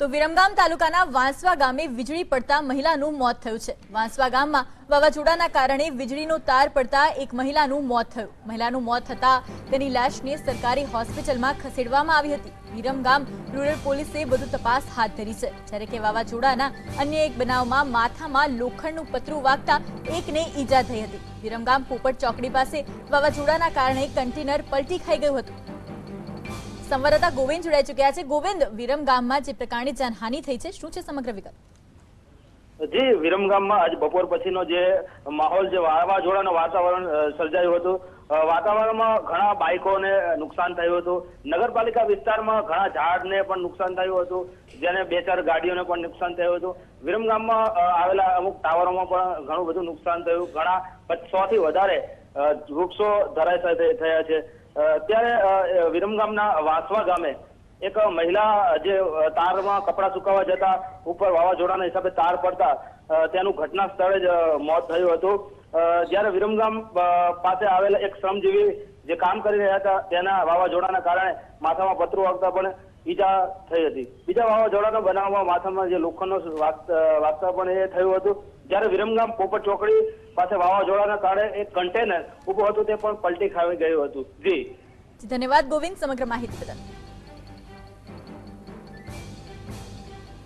તો વિરમગામ તાલુકાના વાંસવા ગામે વીજળી પડતા મહિલાનું મોત થયું છે. વાંસવા ગામમાં વાવાઝોડાના કારણે વીજળીનો તાર પડતા એક મહિલાનું મોત થયું. મહિલાનું મોત થતા તેની લાશને સરકારી હોસ્પિટલમાં ખસેડવામાં આવી હતી. વિરમગામ રૂરલ પોલીસે વધુ તપાસ હાથ ધરી છે. જ્યારે કે વાવાઝોડાના અન્ય એક બનાવમાં માથામાં લોખંડનું પતરું વાગતા એકને ઈજા થઈ હતી. વિરમગામ પોપટ ચોકડી પાસે વાવાઝોડાના કારણે કન્ટેનર પલટી ખાઈ ગયું હતું. સંવાદદાતા ગોવિંદ જોડાઈ ચુક્યા છે. ગોવિંદ, વિરમ જે પ્રકારની જાનહાની થઈ છે, શું છે સમગ્ર વિગત? જી વિરમગામમાં આજ બપોર પછીનો જે માહોલ જે વાવાઝોડાનું વાતાવરણ સર્જાયું હતું. વાતાવરણમાં ઘણા બાઇકોને નુકસાન થયું હતું. નગરપાલિકા વિસ્તારમાં ઘણા ઝાડને પણ નુકસાન થયું હતું. જેને બે ચાર ગાડીઓને પણ નુકસાન થયું હતું. વિરમગામમાં આવેલા અમુક ટાવરોમાં પણ ઘણું બધું નુકસાન થયું. ઘણા સો થી વધારે વૃક્ષો ધરાશય થયા છે. ત્યારે વિરમગામના વાસવા ગામે એક મહિલા જે તારમાં કપડાં સુકાવા જતા ઉપર વાવાઝોડાના હિસાબે તાર પડતા તેનું ઘટના સ્થળે જ મોત થયું હતું. જ્યારે વિરમગામ પાસે આવેલા એક શ્રમજીવી જે કામ કરી રહ્યા હતા, તેના વાવાઝોડાના કારણે માથામાં પતરું આવતા પણ ઈજા થઈ હતી. બીજા વાવાઝોડાના બનાવમાં માથામાં જે લોખંડનો પણ એ થયું હતું. જ્યારે વિરમગામ પોપટ ચોકડી પાસે વાવાઝોડાના કારણે એક કન્ટેનર ઉભું હતું તે પણ પલટી ખાવી ગયું હતું. જી, ધન્યવાદ ગોવિંદ સમગ્ર માહિતી બદલ.